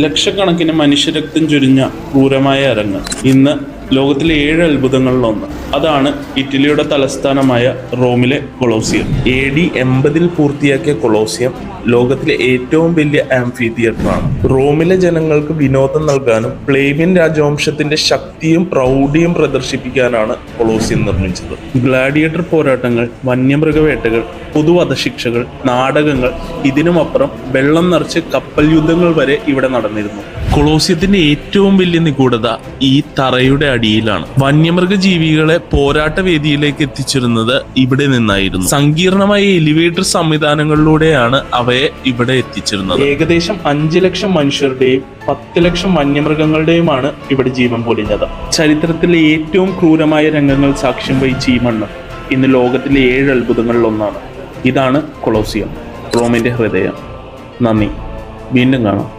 ലക്ഷക്കണക്കിന് മനുഷ്യരക്തം ചുരിഞ്ഞ ക്രൂരമായ അരങ്ങ്. ഇന്ന് ലോകത്തിലെ ഏഴ് അത്ഭുതങ്ങളിലൊന്ന്. അതാണ് ഇറ്റലിയുടെ തലസ്ഥാനമായ റോമിലെ കൊളോസിയം. എ ഡി എൺപതിൽ പൂർത്തിയാക്കിയ കൊളോസിയം ലോകത്തിലെ ഏറ്റവും വലിയ ആംഫി തിയേറ്ററാണ് റോമിലെ ജനങ്ങൾക്ക് വിനോദം നൽകാനും പ്ലേബിയൻ രാജവംശത്തിന്റെ ശക്തിയും പ്രൗഢിയും പ്രദർശിപ്പിക്കാനാണ് കൊളോസിയം നിർമ്മിച്ചത്. ഗ്ലാഡിയേറ്റർ പോരാട്ടങ്ങൾ വന്യമൃഗവേട്ടകൾ പൊതുവധശിക്ഷകൾ നാടകങ്ങൾ ഇതിനുമപ്പുറം വെള്ളം നിറച്ച് കപ്പൽ യുദ്ധങ്ങൾ വരെ ഇവിടെ നടന്നിരുന്നു. കൊളോസിയത്തിന്റെ ഏറ്റവും വലിയ നിഗൂഢത ഈ തറയുടെ അടിയിലാണ്. വന്യമൃഗ ജീവികളെ പോരാട്ട വേദിയിലേക്ക് എത്തിച്ചിരുന്നത് ഇവിടെ നിന്നായിരുന്നു. സങ്കീർണമായ എലിവേറ്റർ സംവിധാനങ്ങളിലൂടെയാണ് അവയെ ഇവിടെ എത്തിച്ചിരുന്നത്. ഏകദേശം അഞ്ച് ലക്ഷം മനുഷ്യരുടെയും പത്ത് ലക്ഷം വന്യമൃഗങ്ങളുടെയുമാണ് ഇവിടെ ജീവൻ പൊലിഞ്ഞത്. ചരിത്രത്തിലെ ഏറ്റവും ക്രൂരമായ രംഗങ്ങൾ സാക്ഷ്യം വഹിച്ച ഈ മണ്ണ് ഇന്ന് ലോകത്തിലെ ഏഴ് അത്ഭുതങ്ങളിൽ ഒന്നാണ് ഇതാണ് കൊളോസിയം. റോമിന്റെ ഹൃദയം. നന്ദി. വീണ്ടും കാണാം.